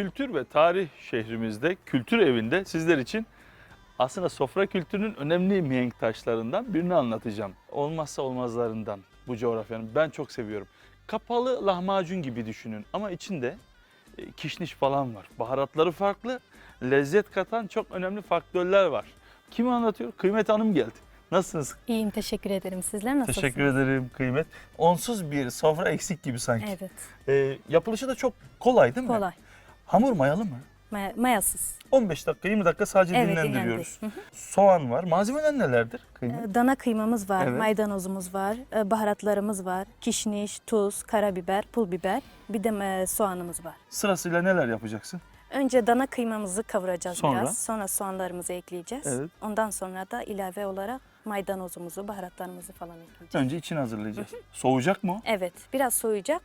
kültür ve tarih şehrimizde, kültür evinde sizler için aslında sofra kültürünün önemli mihenk taşlarından birini anlatacağım. Olmazsa olmazlarından bu coğrafyanın. Ben çok seviyorum. Kapalı lahmacun gibi düşünün ama içinde e, kişniş falan var. Baharatları farklı, lezzet katan çok önemli faktörler var. Kimi anlatıyor? Kıymet Hanım geldi. Nasılsınız? İyiyim teşekkür ederim. Sizler nasılsınız? Teşekkür ederim Kıymet. Onsuz bir sofra eksik gibi sanki. Evet. Ee, yapılışı da çok kolay değil mi? Kolay. Hamur mayalı mı? Maya- mayasız. 15 dakika 20 dakika sadece Evet dinlendiriyoruz. dinlendir. Soğan var. Malzemeler nelerdir? Kıymet. Ee, Dana kıymamız var, Evet. maydanozumuz var, e, baharatlarımız var, kişniş, tuz, karabiber, pul biber, bir de e, soğanımız var. Sırasıyla neler yapacaksın? Önce dana kıymamızı kavuracağız Sonra? biraz. Sonra soğanlarımızı ekleyeceğiz. Evet. Ondan sonra da ilave olarak maydanozumuzu, baharatlarımızı falan ekleyeceğiz. Önce içini hazırlayacağız. Soğuyacak mı? Evet, biraz soğuyacak.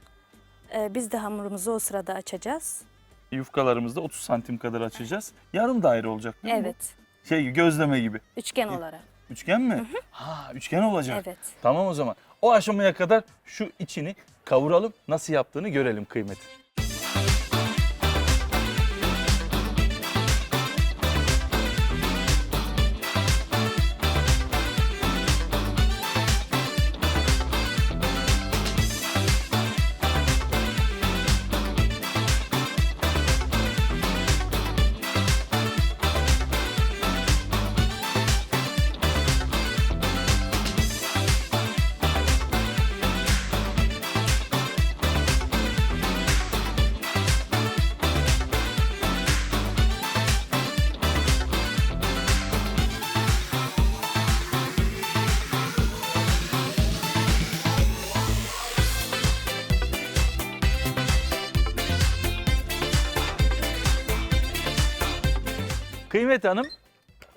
Ee, biz de hamurumuzu o sırada açacağız. Yufkalarımızda 30 santim kadar açacağız. Yarım daire olacak değil mi? bu? Evet, Şey gözleme gibi. üçgen olarak. Üçgen mi? Ha üçgen olacak. Evet. Tamam o zaman. O aşamaya kadar şu içini kavuralım. Nasıl yaptığını görelim kıymet. Kıymet Hanım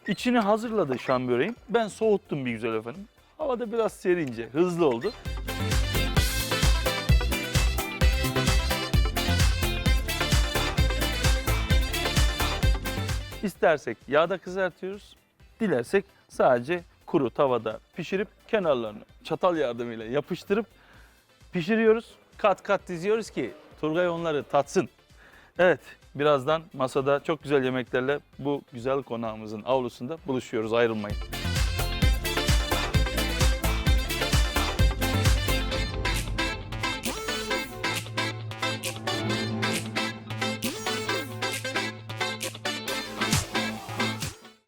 içini hazırladı şam böreğin. Ben soğuttum bir güzel efendim. Havada biraz serince, hızlı oldu. İstersek yağda kızartıyoruz. Dilersek sadece kuru tavada pişirip kenarlarını çatal yardımıyla yapıştırıp pişiriyoruz. Kat kat diziyoruz ki Turgay onları tatsın. Evet, birazdan masada çok güzel yemeklerle bu güzel konağımızın avlusunda buluşuyoruz. Ayrılmayın.